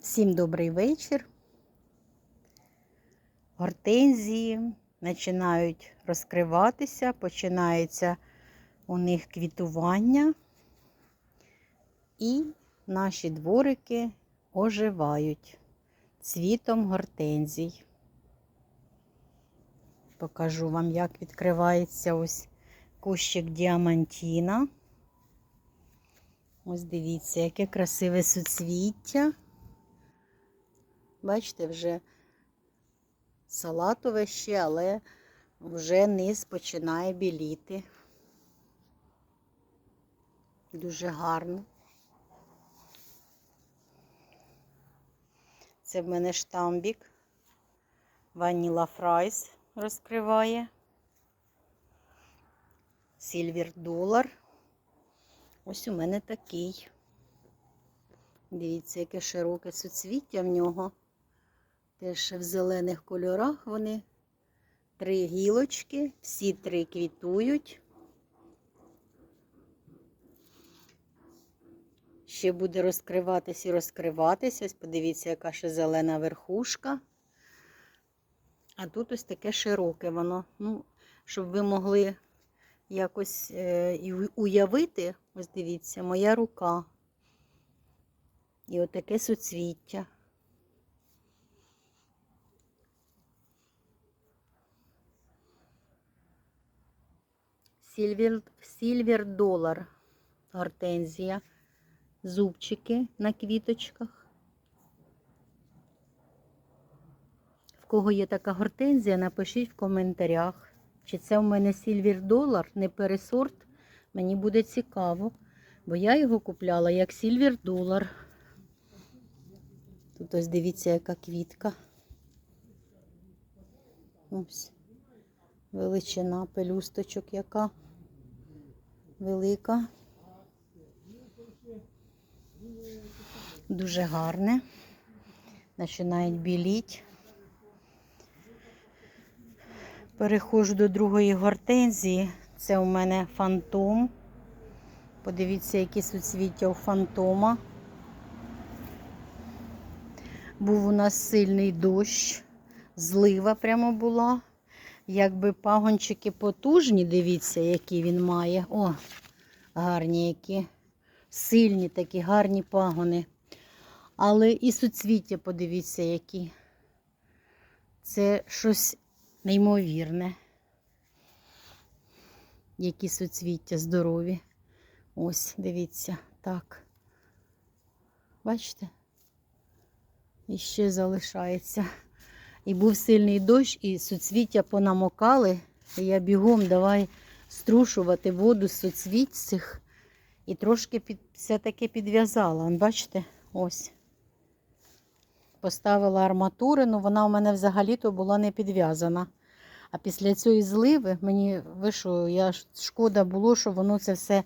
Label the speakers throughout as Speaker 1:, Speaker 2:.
Speaker 1: Всім добрий вечір. Гортензії починають розкриватися, починається у них квітування, і наші дворики оживають цвітом гортензій. Покажу вам, як відкривається ось кущик діамантіна. Ось дивіться, яке красиве суцвіття. Бачите, вже салатове ще, але вже низ починає біліти. Дуже гарно. Це в мене штамбік. Ваніла Фрайс розкриває. Сільвер долар. Ось у мене такий. Дивіться, яке широке суцвіття в нього. Теж в зелених кольорах вони. Три гілочки, всі три квітують. Ще буде розкриватись і розкриватись. Ось подивіться, яка ще зелена верхушка. А тут ось таке широке воно. Ну, щоб ви могли якось е, уявити, ось дивіться, моя рука. І отаке суцвіття. Сільвер, сільвер долар гортензія. Зубчики на квіточках. В кого є така гортензія, напишіть в коментарях. Чи це в мене сільвер долар, не пересорт. Мені буде цікаво, бо я його купляла як сільвер долар. Тут ось дивіться, яка квітка. Ось величина пелюсточок, яка велика. Дуже гарне. Починають біліть. Переходжу до другої гортензії. Це у мене фантом. Подивіться, які суцвіття у фантома. Був у нас сильний дощ, злива прямо була. Якби пагончики потужні, дивіться, які він має. О, гарні які. Сильні такі гарні пагони. Але і суцвіття, подивіться, які. Це щось неймовірне. Які суцвіття здорові. Ось, дивіться, так. Бачите? І ще залишається. І був сильний дощ, і суцвіття понамокали. І я бігом давай струшувати воду з суцвіть цих. І трошки під, все-таки підв'язала. Бачите? Ось. Поставила арматури, але вона у мене взагалі-то була не підв'язана. А після цієї зливи мені вийшло, я шкода було, що воно це все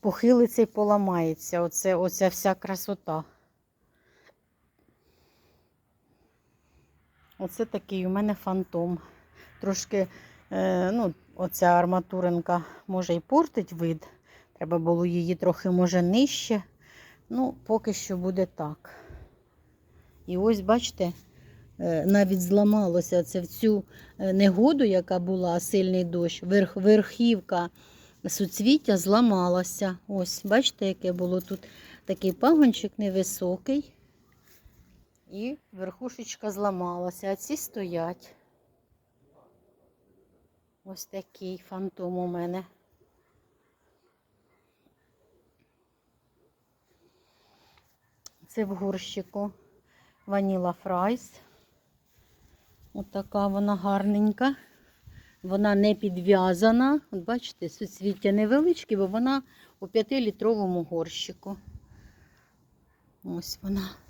Speaker 1: похилиться і поламається. Оце, оця вся красота. Оце такий у мене фантом. Трошки, е, ну, оця арматуринка може і портить вид. Треба було її трохи, може, нижче. Ну, поки що буде так. І ось, бачите, е, навіть зламалося це в цю е, негоду, яка була, сильний дощ, верх, верхівка суцвіття зламалася. Ось, бачите, яке було тут такий пагончик невисокий. І верхушечка зламалася, а ці стоять. Ось такий фантом у мене. Це в горщику ваніла фрайс. Отака вона гарненька. Вона не підв'язана. От бачите, суцвіття невеличке, бо вона у 5-літровому горщику. Ось вона.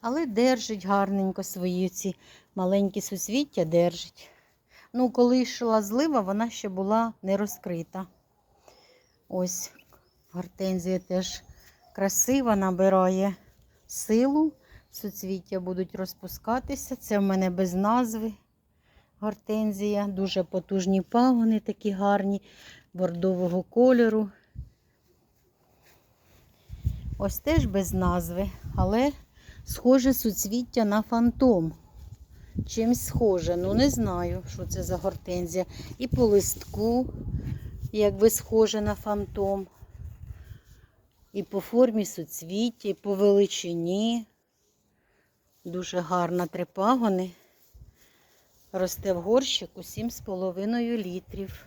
Speaker 1: Але держить гарненько свої ці маленькі суцвіття держить. Ну, коли йшла злива, вона ще була не розкрита. Ось гортензія теж красива, набирає силу. Суцвіття будуть розпускатися. Це в мене без назви гортензія. Дуже потужні пагони, такі гарні, бордового кольору. Ось теж без назви, але схоже суцвіття на фантом. Чимсь схоже, ну не знаю, що це за гортензія. І по листку, якби схоже на фантом. І по формі суцвіття, і по величині. Дуже гарна три пагони. Росте в горщику 7,5 літрів.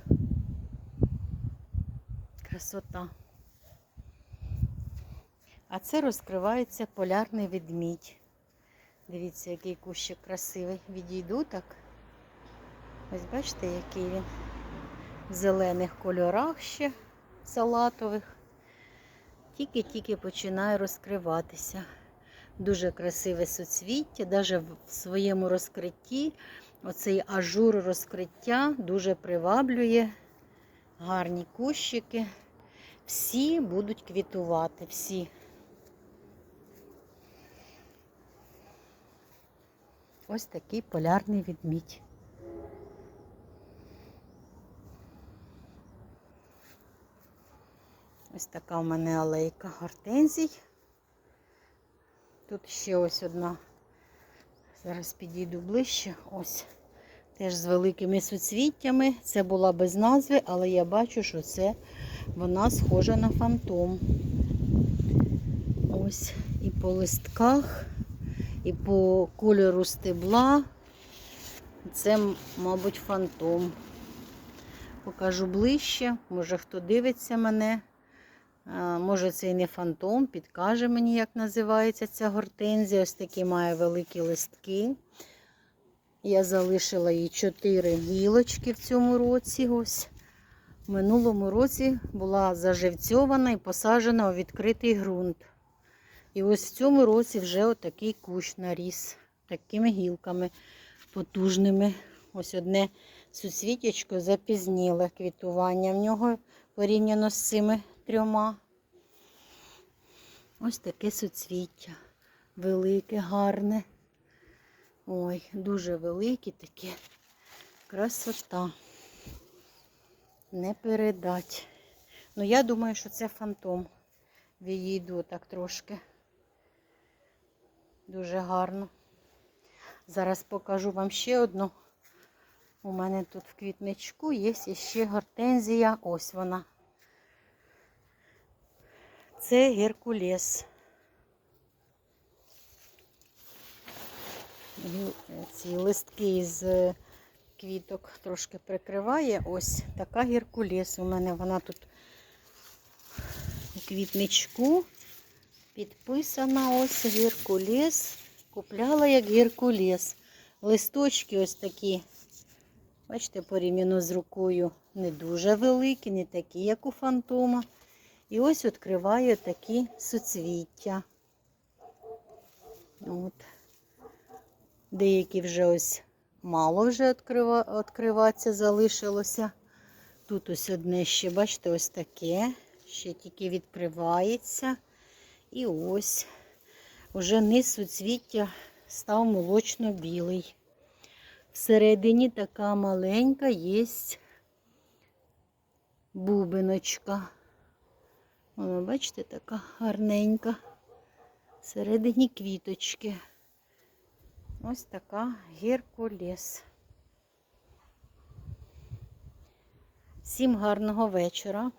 Speaker 1: Красота. А це розкривається полярний ведмідь. Дивіться, який кущик красивий. Відійду так. Ось бачите, який він в зелених кольорах ще салатових. Тільки-тільки починає розкриватися. Дуже красиве суцвіття, навіть в своєму розкритті. Оцей ажур розкриття дуже приваблює. Гарні кущики. Всі будуть квітувати, всі. Ось такий полярний відмідь. Ось така у мене алейка гортензій. Тут ще ось одна. Зараз підійду ближче. Ось. Теж з великими суцвіттями. Це була без назви, але я бачу, що це вона схожа на фантом. Ось і по листках, і по кольору стебла. Це, мабуть, фантом. Покажу ближче, може хто дивиться мене. Може це і не фантом, підкаже мені, як називається ця гортензія. Ось такі має великі листки. Я залишила їй 4 гілочки в цьому році. Ось. В минулому році була заживцьована і посаджена у відкритий ґрунт. І ось в цьому році вже отакий кущ наріс такими гілками потужними. Ось одне суцвітячко запізніле квітування в нього порівняно з цими трьома. Ось таке суцвіття. Велике, гарне. Ой, дуже великі такі. Красота. Не передать. Ну, я думаю, що це фантом. Відійду так трошки. Дуже гарно. Зараз покажу вам ще одну. У мене тут в квітничку є ще гортензія. Ось вона. Це геркулес. Ці листки з квіток трошки прикриває. Ось така геркулес. У мене вона тут у квітничку підписана ось геркулес. Купляла як геркулес. Листочки ось такі, бачите, порівняно з рукою не дуже великі, не такі, як у фантома. І ось відкриваю такі суцвіття. От. Деякі вже ось мало вже відкрива... відкриватися залишилося. Тут ось одне ще, бачите, ось таке. Ще тільки відкривається. І ось уже низ суцвіття став молочно-білий. Всередині така маленька є бубиночка. Вона, бачите, така гарненька. Всередині квіточки. Ось така геркулес. Всім гарного вечора.